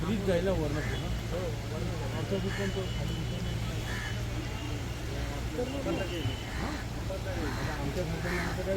Bridge जायला वरनं ना आमचा दुकान तो खाली दुकान आहे. हां? आता आमच्या घरच्यांना आमचं काय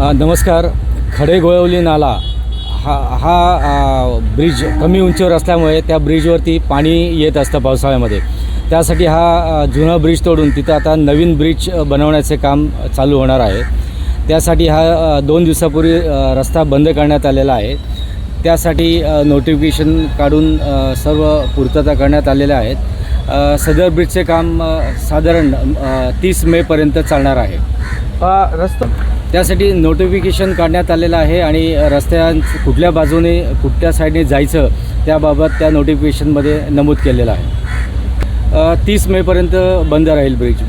नमस्कार. खडेगोळवली नाला. हा हा ब्रिज कमी उंचीवर असल्यामुळे त्या ब्रिजवरती पाणी येत असतं पावसाळ्यामध्ये. त्यासाठी हा जुना ब्रिज तोडून तिथं आता नवीन ब्रिज बनवण्याचे काम चालू होणार आहे. त्यासाठी हा दोन दिवसापूर्वी रस्ता बंद करण्यात आलेला आहे. त्यासाठी नोटिफिकेशन काढून सर्व पूर्तता करण्यात आलेल्या आहेत. सदर ब्रिजचे काम साधारण तीस मेपर्यंत चालणार आहे. रस्ता त्यासाठी नोटिफिकेशन काढण्यात आलेलं आहे आणि रस्त्यांचं कुठल्या बाजूने कुठल्या साईडने जायचं त्याबाबत त्या नोटिफिकेशनमध्ये नमूद केलेलं आहे. तीस मेपर्यंत बंद राहील ब्रिज